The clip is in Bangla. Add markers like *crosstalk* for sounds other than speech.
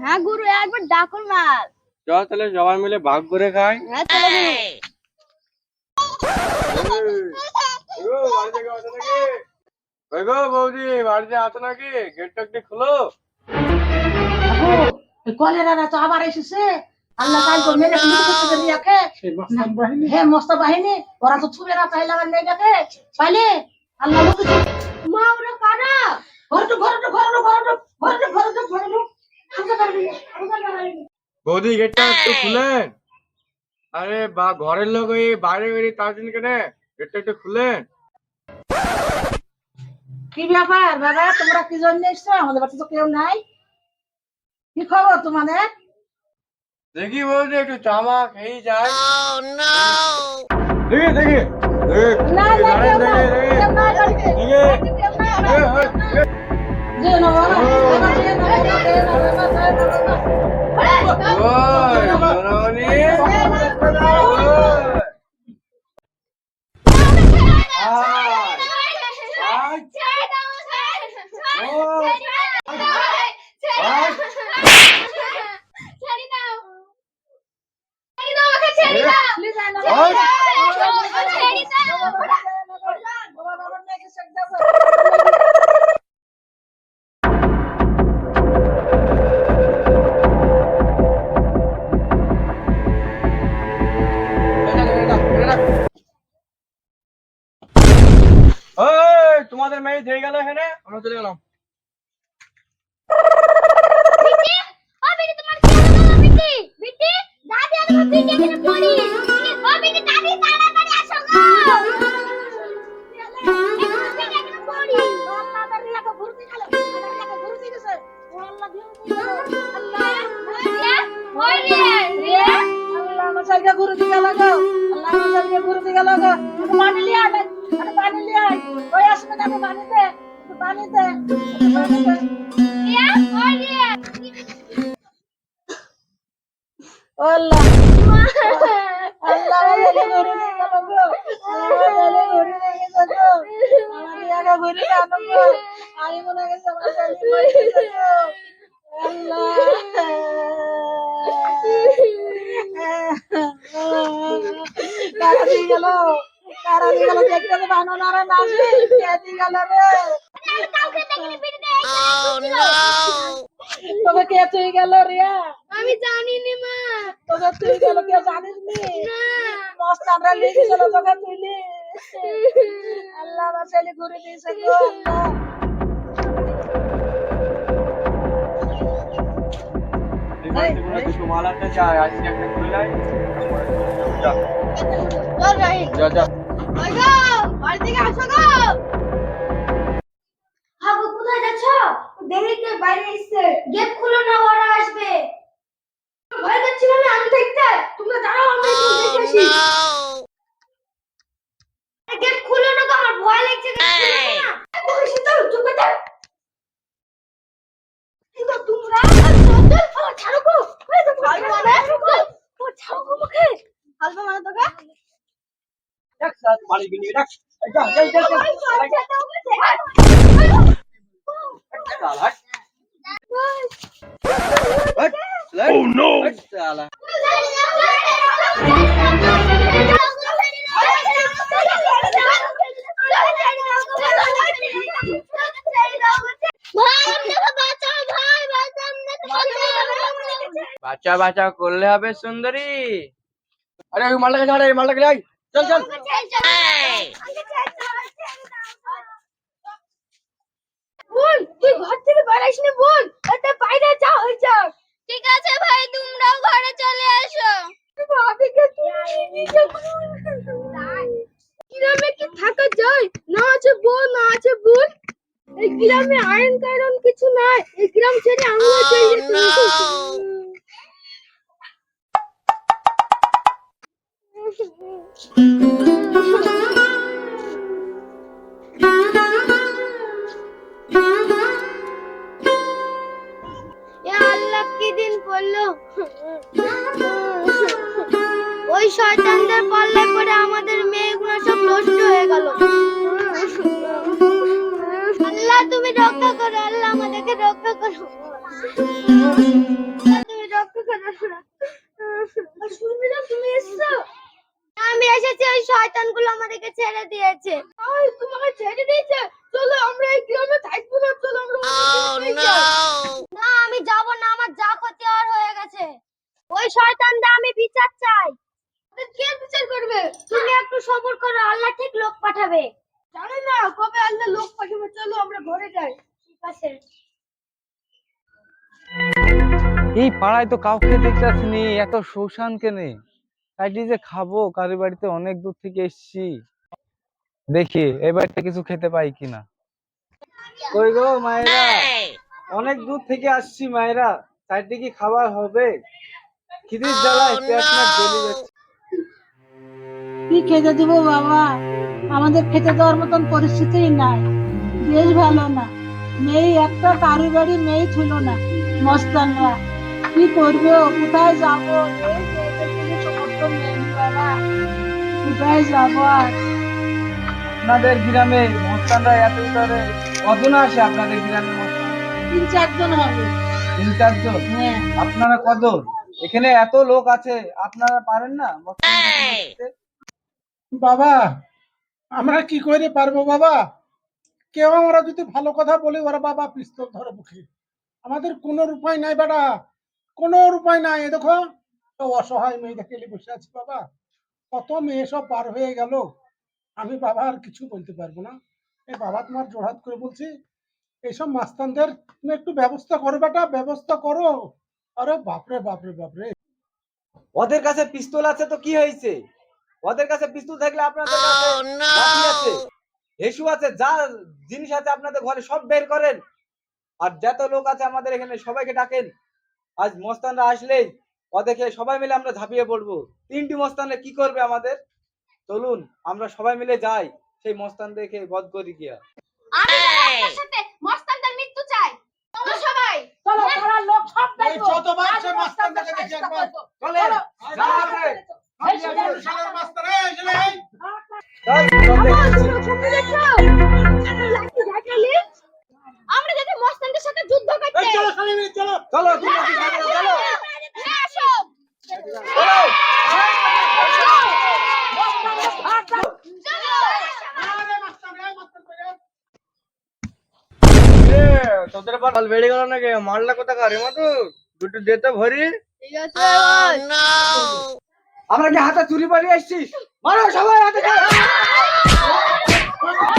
হ্যাঁ গুরু একবার ডাকুন মাল। চল তাহলে সবাই মিলে ভাগ করে খাই। হ্যাঁ বৌদি বাড়িতে আছো নাকি? গেটটা একটু খুলো। তো আবার এসেছে। আল্লাহ কাল তো মেরে হে মস্ত বাহিনী ওরা তো ছুবে না চাইলে আমার মেয়েটাকে পাইলে? আল্লাহ মা ওরা বৌদি গেটটা একটু খুলেন। আরে বা ঘরের লোক ওই বাইরে বেরিয়ে তার জন্য কেন? গেটটা একটু খুলেন। কি ব্যাপার বাবা? তোমরা কি জন্য এসছো? আমাদের বাড়িতে তো কেউ নাই। কি খবর তোমাদের? দেখি বৌদি একটু চামা খেয়ে যায় দেখি দেখি। দেখি, না না দাঁড়ান, কেউ নাই। দেখি, দেখি। কেউ নাই বাড়িতে দেখি। কেউ মেয়ে দিয়ে গেল এখানে আমরা চলে গেলাম। আল্লাহ মশাইকে গুরু দিকে লাগাও আল্লাহ মশাইকে গুরু দিকে লাগাও একটু পানি লিয়ে আয় একটু পানি লিয়ে আয় ওই আসবে না একটু পানি দে একটু পানি দে একটু পানি দে ও আল্লাহ আল্লাহ আমাকে গুরু দিকে লাগাও আমাকে গুরু দিকে লাগাও আমাকে আগে গুরু দিকে লাগাও আমি মনে করছি আমার শালি মরে গেছে গো। আল্লাহ কারা দিয়ে গেল না তোকে কে তুই গেল রিয়া আমি জানিনি মা তোকে তুই গেল কে জানিস নি মস্ত আমরা লিখে গেল তোকে তুইলি আল্লাহ আমার ছেলে ঘুরে দিয়েছে গো মালাটা যাই আজকে একটা খুলে লাই যা যা। হাগো কোথায় যাচ্ছ? দেখি বাইরে এসছে। গেট খুলো না ওরা আসবে। ভয় করছিল না আমি দেখতে তোমরা দাঁড়াও আমরা দেখে আসি। গেট খুলো না আমার ভয় লাগছে গেট খুলো না। তোকে সেটা চুপ করে থাক। কি গো তোমরা? ছাড়ো গো। ওই তো হালবা মানে? ও ছাড়ো গো মুখে হালবা মানে তোকে? নো শালা বাচ্চা বাচ্চা করলে হবে সুন্দরী। আরে মালটাকে ছাড় মালটাকে যাই চল চল। বোন তুই ঘর থেকে বেরাইস না বোন এটা বাইরে যা হয়ে যাক। ঠিক আছে ভাই তোমরাও ঘরে চলে এসো। ভাবিকে তুমি গ্রামে কি থাকা যায়? না আছে বোন না আছে বোন এই গ্রামে আইন কানুন কিছু নাই। এই গ্রাম ছেড়ে আমিও চলে যেতে ওই শয়তানদের পাল্লায় পড়ে আমাদের মেয়েগুলো সব নষ্ট হয়ে গেল। আল্লাহ, তুমি রক্ষা করো, আল্লাহ আমাকে রক্ষা করো। তুমি রক্ষা করো। আমি এসেছি, ওই শয়তানগুলো আমাদেরকে ছেড়ে দিয়েছে। তোমাকে ছেড়ে দিয়েছে? চলো আমরা এই গ্রামে থাকব না চলো আমরা না আমি যাব না আমার যা ক্ষতি হওয়ার হয়ে গেছে। ওই শয়তানটা আমি বিচার চাই। কে বিচার করবে? তুমি একটু সবর করো আল্লাহ ঠিক লোক পাঠাবে। জানি না কবে আল্লাহ লোক পাঠাবে? চলো আমরা ঘরে যাই। ঠিক আছে। এই পাড়ায় তো কাউকে দেখতে নি এত শোষান কেনে। তাই যে খাব কারি বাড়িতে অনেক দূর থেকে এসছি। দেখি বাড়িতে কিছু খেতে পাই কিনা। কই গো মায়েরা? অনেক দূর থেকে আসছি মায়েরা। চারটে কি খাবার হবে। খিদির জ্বালায় পেট না জ্বলে যাচ্ছে। কি খেতে দিব বাবা? আমাদের খেতে দেওয়ার মতন পরিস্থিতি নাই। বেশ ভালো না। মেয়ে একটা কারু বাড়ি মেয়ে ছিল না। মস্তানরা কি করবে? কোথায় যাব? কোথায় যাব আর? আপনাদের গ্রামে মস্তানরা এত করে কজন আসে আপনাদের গ্রামে তিন চারজন হবে। তিন চারজন? হ্যাঁ। আপনারা কজন? এখানে এত লোক আছে আপনারা পারেন না বাবা আমরা কি করে পারব বাবা? কেউ আমরা যদি ভালো কথা বলি ওরা বাবা পিস্তল ধরে মুখে। আমাদের কোনো উপায় নাই বেটা কোনো উপায় নাই। এ দেখো অসহায় মেয়ে দেখে বসে আছি বাবা। কত মেয়ে সব পার হয়ে গেল। আমি বাবা আর কিছু বলতে পারব না। এই বাবা তোমার জোড়হাত করে বলছি এইসব মাস্তানদের তুমি একটু ব্যবস্থা করো বেটা ব্যবস্থা করো। আরে বাপরে বাপরে বাপরে। ওদের কাছে পিস্তল আছে তো কি হয়েছে? ওদের কাছে পিস্তল থাকলে আপনাদের কাছে লাঠি আছে। হেসু আছে যা জিনিস আছে আপনাদের ঘরে সব বের করেন। আর যত লোক আছে আমাদের এখানে সবাইকে ডাকেন। আজ মস্তানরা আসলেই ওদেরকে সবাই মিলে আমরা ঝাঁপিয়ে পড়ব। তিনটি মস্তানে কি করবে আমাদের? চলুন আমরা সবাই মিলে যাই সেই মস্তানদেরকে বধ করি গিয়া আমি আপনার সাথে মস্তানদের মৃত্যু চাই। তোমরা সবাই। চলো পাড়ার লোক সব এই দেখব যতবার সে মস্তানদের মাস্তানদেরকে একবার। চলে। বাল বেড়ে গেল নাকি? মারলা কোথা খারে মাতু দুটো যেতে ভরি। ঠিক আছে ভাই আমরা কি হাতে চুরি পালিয়ে আসছিস মারো সবাই হাতে। *laughs* *laughs*